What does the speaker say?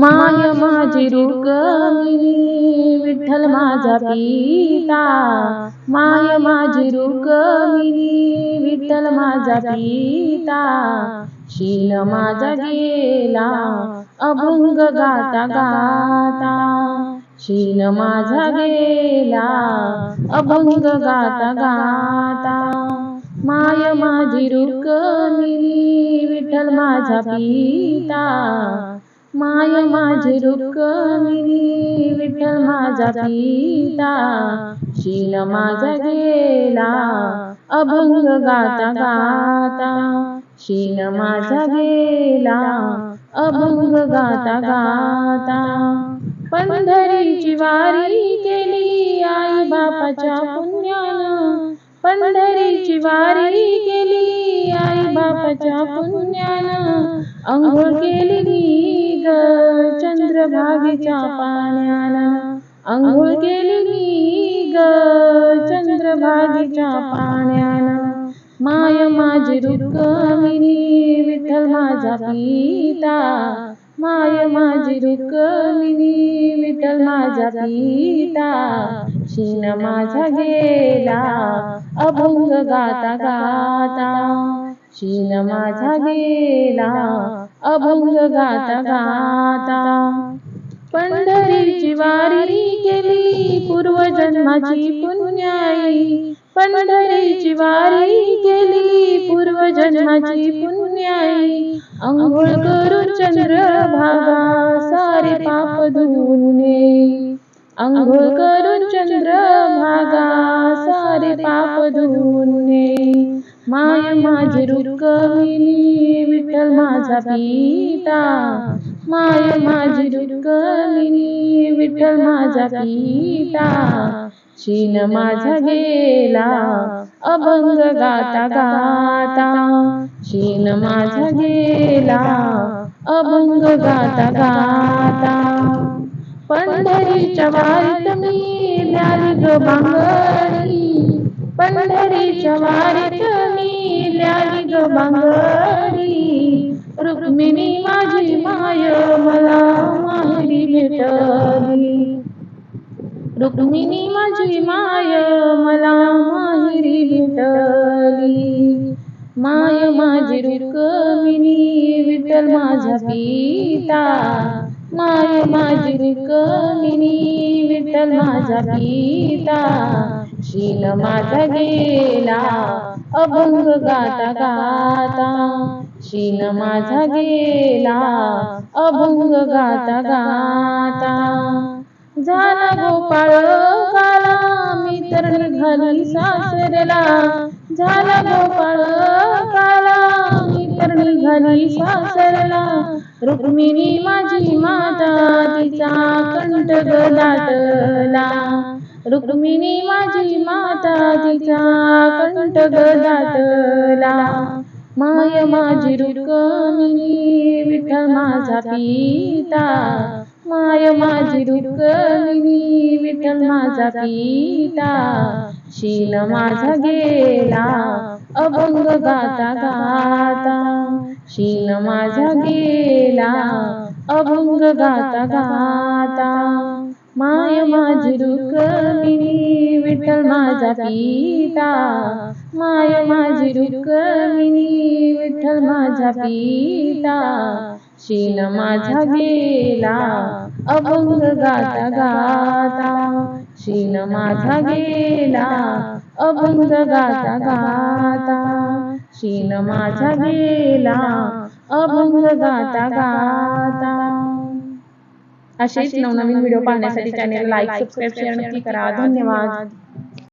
माय माझी रुक्मिणी विठ्ठल माझा पिता. माय माझी रुक्मिणी विठ्ठल माझा पिता. शील माझा गेला अभंग गाता गाता. शील माझा गेला अभंग गाता गाता. माय माझी रुक्मिणी विठ्ठल माझा पिता. माय माझी रुक्मिणी विठ्ठल माझा पिता. शील माझा गेला. अभंग गाता गाता शील माझा गेला. अभंग गाता गाता पंढरीची वारी केली आई बापाच्या पुण्यानं. पंढरीची वारी केली आई बापाच्या पुण्यानं. अंघोळ केली ग चंद्रभागेच्या पाण्याला. आंघोळ केली मी ग चंद्रभागेच्या पाण्याला. माय माझी रुक्मिणी विठ्ठल माझा पिता. माय माझी रुक्मिणी विठ्ठल माझा पिता. शीन माझा गेला अभंग गाता गाता. शीन माझा गेला अभंग गाता गाता पंढरीची वारी केली पूर्वजन्माची पुण्याई. पंढरीची वारी केली पूर्वजन्माची पुण्याई. अंघोळ करून चंद्रभागा सारे पाप धुवून. अंघोळ करून चंद्रभागा सारे पाप धुवून. माय माझी रुक्मिणी विठ्ठल माझा पिता. माय माझी रुक्मिणी विठ्ठल माझा पिता. शीन माझा गेला अभंग गाता गाता. शीन माझा गेला अभंग गाता गाता. पंढरीच्या वारीत मी ल्याली ग बांगडी. पंढरीच्या वारीत मी ग बांगडी रुक्मिणी माझी माय मला माहेरी भेटली रुक्मिणी माझी माय मला माहेरी भेटली माय माझी रुक्मिणी विठ्ठल माझा पिता. माय माझी रुक्मिणी विठ्ठल माझा पिता. शील माझा गेला अभंग गाता गाता. शील माझा गेला अभंग गाता गाता. झाला गोपाळ काला मी तर निघाली सासरला झाला गोपाळ काला मी तर निघाली सासरला रुक्मिणी माझी माता तिचा कंठ गदाटला रुक्मिणी माझी माता तिचा कंठ गदाटला माय माझी रुक्मिणी विठ्ठल माझा पिता. माय माझी रुक्मिणी विठ्ठल माझा पिता. शील माझा गेला अभंग गाता गाता. शील माझा गेला अभंग गाता गाता. माय माझी रुक्मिणी विठ्ठल माझा पिता. माय माझी रुक्मिणी विठ्ठल माझा पिता. शीन माझा गेला अभंग गाता गाता. शीन माझा गेला अभंग गाता गाता शीन माझा गेला अभंग गाता. गाता. असेच नवनवीन व्हिडिओ पाहण्यासाठी चॅनेल लाईक सबस्क्राईब शेअर नक्की करा. धन्यवाद.